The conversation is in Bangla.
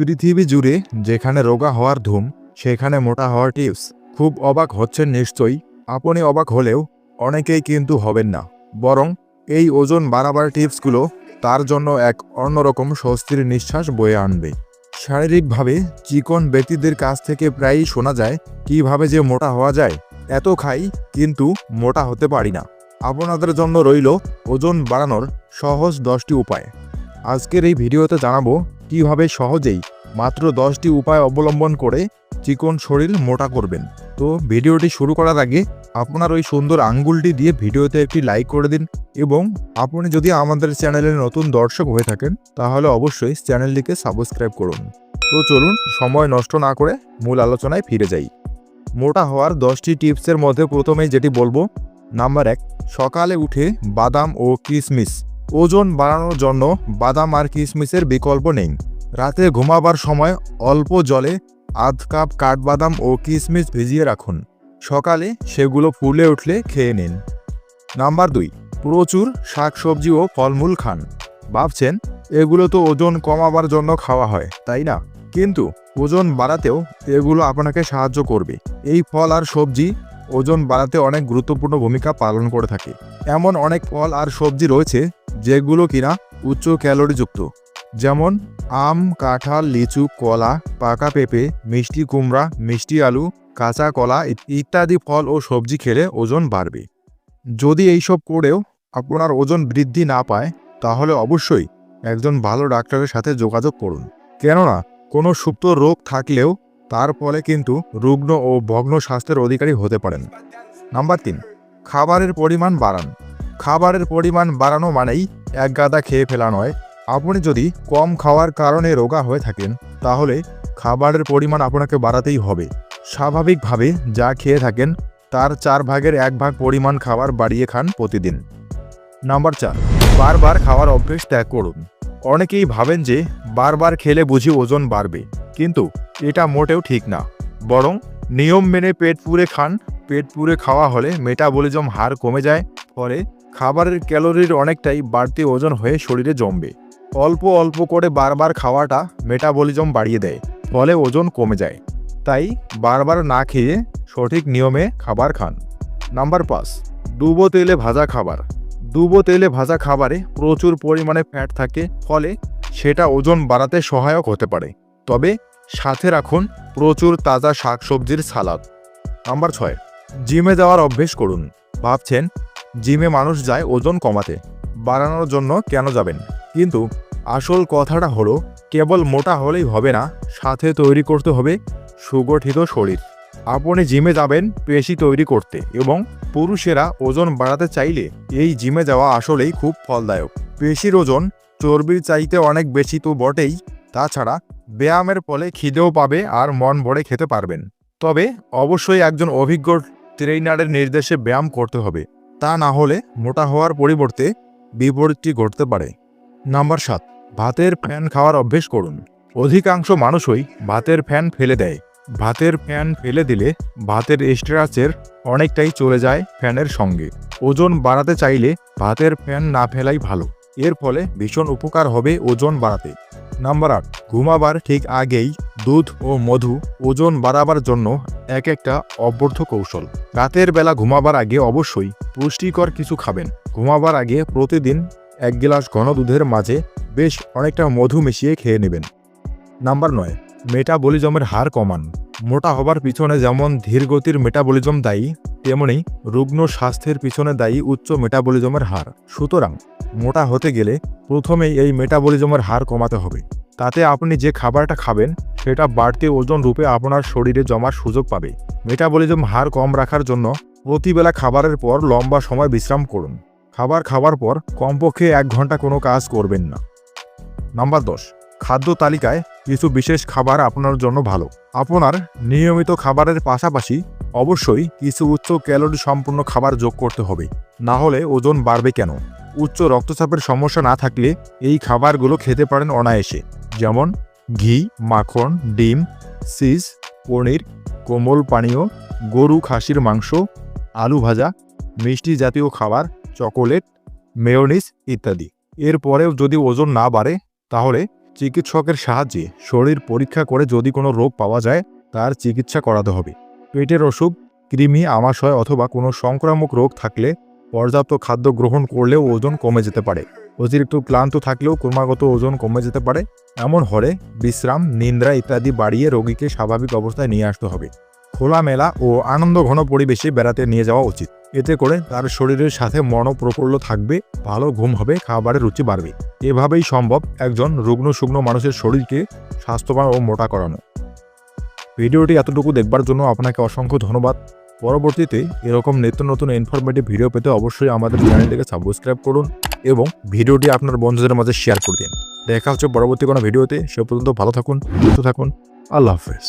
পৃথিবী জুড়ে যেখানে রোগা হওয়ার ধুম, সেখানে মোটা হওয়ার টিপস। খুব অবাক হচ্ছেন নিশ্চয়ই, আপনি অবাক হলেও অনেকেই কিন্তু হবেন না। বরং এই ওজন বাড়াবার টিপসগুলো তার জন্য এক অন্যরকম স্বস্তির নিঃশ্বাস বয়ে আনবে। শারীরিকভাবে চিকন ব্যক্তিদের কাছ থেকে প্রায়ই শোনা যায়, কীভাবে যে মোটা হওয়া যায়, এত খাই, কিন্তু মোটা হতে পারি না। আপনাদের জন্য রইল ওজন বাড়ানোর সহজ দশটি উপায়। আজকের এই ভিডিওতে জানাব কীভাবে সহজেই? মাত্র দশটি উপায় অবলম্বন করে চিকন শরীর মোটা করবেন। তো ভিডিওটি শুরু করার আগে আপনার ওই সুন্দর আঙ্গুলটি দিয়ে ভিডিওতে একটি লাইক করে দিন এবং আপনি যদি আমাদের চ্যানেলের নতুন দর্শক হয়ে থাকেন, তাহলে অবশ্যই চ্যানেলটিকে সাবস্ক্রাইব করুন। তো চলুন, সময় নষ্ট না করে মূল আলোচনায় ফিরে যাই। মোটা হওয়ার দশটি টিপসের মধ্যে প্রথমেই যেটি বলব, নাম্বার এক, সকালে উঠে বাদাম ও কিশমিশ ওজন বাড়ানোর জন্য বাদাম আর কিশমিশের বিকল্প নেই। রাতে ঘুমাবার সময় অল্প জলে আধ কাপ কাঠবাদাম ও কিশমিশ ভিজিয়ে রাখুন। সকালে সেগুলো ফুলে উঠলে খেয়ে নিন। নাম্বার দুই, প্রচুর শাকসবজি ও ফলমূল খান। ভাবছেন, এগুলো তো ওজন কমাবার জন্য খাওয়া হয়, তাই না? কিন্তু ওজন বাড়াতেও এগুলো আপনাকে সাহায্য করবে। এই ফল আর সবজি ওজন বাড়াতে অনেক গুরুত্বপূর্ণ ভূমিকা পালন করে থাকে। এমন অনেক ফল আর সবজি রয়েছে যেগুলো কিনা উচ্চ ক্যালোরিযুক্ত। যেমন আম, কাঁঠাল, লিচু, কলা, পাকা পেঁপে, মিষ্টি কুমড়া, মিষ্টি আলু, কাঁচা কলা ইত্যাদি ফল ও সবজি খেলে ওজন বাড়বে। যদি এইসব করেও আপনার ওজন বৃদ্ধি না পায়, তাহলে অবশ্যই একজন ভালো ডাক্তারের সাথে যোগাযোগ করুন। কেননা, কোনো সুপ্ত রোগ থাকলেও তার ফলে কিন্তু রুগ্ন ও ভগ্ন স্বাস্থ্যের অধিকারী হতে পারেন। নাম্বার তিন, খাবারের পরিমাণ বাড়ান। খাবারের পরিমাণ বাড়ানো মানেই এক গাদা খেয়ে ফেলা নয়। আপনি যদি কম খাওয়ার কারণে রোগা হয়ে থাকেন, তাহলে খাবারের পরিমাণ আপনাকে বাড়াতেই হবে। স্বাভাবিকভাবে যা খেয়ে থাকেন, তার চার ভাগের এক ভাগ পরিমাণ খাবার বাড়িয়ে খান প্রতিদিন। নাম্বার চার, বারবার খাওয়ার অভ্যেস ত্যাগ করুন। অনেকেই ভাবেন যে বারবার খেলে বুঝি ওজন বাড়বে, কিন্তু এটা মোটেও ঠিক না। বরং নিয়ম মেনে পেট পুরে খান। পেট পুরে খাওয়া হলে মেটাবলিজম হার কমে যায়, ফলে খাবারের ক্যালোরির অনেকটাই বাড়তি ওজন হয়ে শরীরে জমবে। অল্প অল্প করে বারবার খাওয়াটা মেটাবলিজম বাড়িয়ে দেয়, ফলে ওজন কমে যায়। তাই বারবার না খেয়ে সঠিক নিয়মে খাবার খান। নাম্বার পাঁচ, ডুবো তেলে ভাজা খাবার। ডুবো তেলে ভাজা খাবারে প্রচুর পরিমাণে ফ্যাট থাকে, ফলে সেটা ওজন বাড়াতে সহায়ক হতে পারে। তবে সাথে রাখুন প্রচুর তাজা শাকসবজির সালাদ। নাম্বার ছয়, জিমে যাওয়ার অভ্যেস করুন। ভাবছেন জিমে মানুষ যায় ওজন কমাতে। বাড়ানোর জন্য কেন যাবেন? কিন্তু আসল কথাটা হলো, কেবল মোটা হলেই হবে না, সাথে তৈরি করতে হবে সুগঠিত শরীর। আপনি জিমে যাবেন পেশি তৈরি করতে এবং পুরুষেরা ওজন বাড়াতে চাইলে এই জিমে যাওয়া আসলেই খুব ফলদায়ক। পেশির ওজন চর্বির চাইতে অনেক বেশি তো বটেই, তাছাড়া ব্যায়ামের ফলে খিদেও পাবে আর মন ভরে খেতে পারবেন। তবে অবশ্যই একজন অভিজ্ঞ ট্রেইনারের নির্দেশে ব্যায়াম করতে হবে। তা না হলে মোটা হওয়ার পরিবর্তে বিপরীতটি ঘটতে পারে। নাম্বার সাত, ভাতের ফ্যান খাওয়ার অভ্যেস করুন। অধিকাংশ মানুষই ভাতের ফ্যান ফেলে দেয়। ভাতের ফ্যান ফেলে দিলে ভাতের স্ট্রাচের অনেকটাই চলে যায় ফ্যানের সঙ্গে। ওজন বাড়াতে চাইলে ভাতের ফ্যান না ফেলাই ভালো। এর ফলে ভীষণ উপকার হবে ওজন বাড়াতে। নাম্বার আট, ঘুমাবার ঠিক আগেই দুধ ও মধু ওজন বাড়াবার জন্য এক একটা অব্যর্থ কৌশল। রাতের বেলা ঘুমাবার আগে অবশ্যই পুষ্টিকর কিছু খাবেন। ঘুমাবার আগে প্রতিদিন এক গ্লাস ঘন দুধের মাঝে বেশ অনেকটা মধু মিশিয়ে খেয়ে নেবেন। নাম্বার নয়, মেটাবলিজমের হার কমান। মোটা হবার পিছনে যেমন ধীরগতির মেটাবলিজম দায়ী, তেমনি রুগ্ন স্বাস্থ্যের পিছনে দায়ী উচ্চ মেটাবলিজমের হার। সুতরাং মোটা হতে গেলে প্রথমেই এই মেটাবলিজমের হার কমাতে হবে। তাতে আপনি যে খাবারটা খাবেন, সেটা বাড়তি ওজন রূপে আপনার শরীরে জমার সুযোগ পাবে। মেটাবলিজম হার কম রাখার জন্য প্রতিবেলা খাবারের পর লম্বা সময় বিশ্রাম করুন। খাবার খাওয়ার পর কমপক্ষে এক ঘণ্টা কোনো কাজ করবেন না। নাম্বার দশ, খাদ্য তালিকায় কিছু বিশেষ খাবার আপনার জন্য ভালো। আপনার নিয়মিত খাবারের পাশাপাশি অবশ্যই কিছু উচ্চ ক্যালোরি সম্পূর্ণ খাবার যোগ করতে হবে। না হলে ওজন বাড়বে কেন? উচ্চ রক্তচাপের সমস্যা না থাকলে এই খাবারগুলো খেতে পারেন অনায়াসে। যেমন ঘি, মাখন, ডিম, চিজ, পনির, কোমল পানীয়, গরু খাসির মাংস, আলু ভাজা, মিষ্টি জাতীয় খাবার, চকোলেট, মেয়োনিজ ইত্যাদি। এরপরেও যদি ওজন না বাড়ে, তাহলে চিকিৎসকের সাহায্যে শরীর পরীক্ষা করে যদি কোনো রোগ পাওয়া যায়, তার চিকিৎসা করাতে হবে। পেটের অসুখ, কৃমি, আমাশয় অথবা কোনো সংক্রামক রোগ থাকলে পর্যাপ্ত খাদ্য গ্রহণ করলেও ওজন কমে যেতে পারে। অতিরিক্ত ক্লান্ত থাকলেও ক্রমাগত ওজন কমে যেতে পারে। এমন হলে বিশ্রাম নিন্দ্রা ইত্যাদি বাড়িয়ে রোগীকে স্বাভাবিক অবস্থায় নিয়ে আসতে হবে। খোলামেলা ও আনন্দ ঘন পরিবেশে বেড়াতে নিয়ে যাওয়া উচিত। এতে করে তার শরীরের সাথে মনোপ্রফুল্ল থাকবে, ভালো ঘুম হবে, খাবারের রুচি বাড়বে। এভাবেই সম্ভব একজন রুগ্ন শুকনো মানুষের শরীরকে স্বাস্থ্যবান ও মোটা করানো। ভিডিওটি এতটুকু দেখবার জন্য আপনাকে অসংখ্য ধন্যবাদ। পরবর্তীতে এরকম নিত্য নতুন ইনফরমেটিভ ভিডিও পেতে অবশ্যই আমাদের চ্যানেলটিকে সাবস্ক্রাইব করুন এবং ভিডিওটি আপনার বন্ধুদের মাঝে শেয়ার করে দিন। দেখা হচ্ছে পরবর্তী কোনো ভিডিওতে সে পর্যন্ত ভালো থাকুন, সুস্থ থাকুন। আল্লাহ হাফেজ।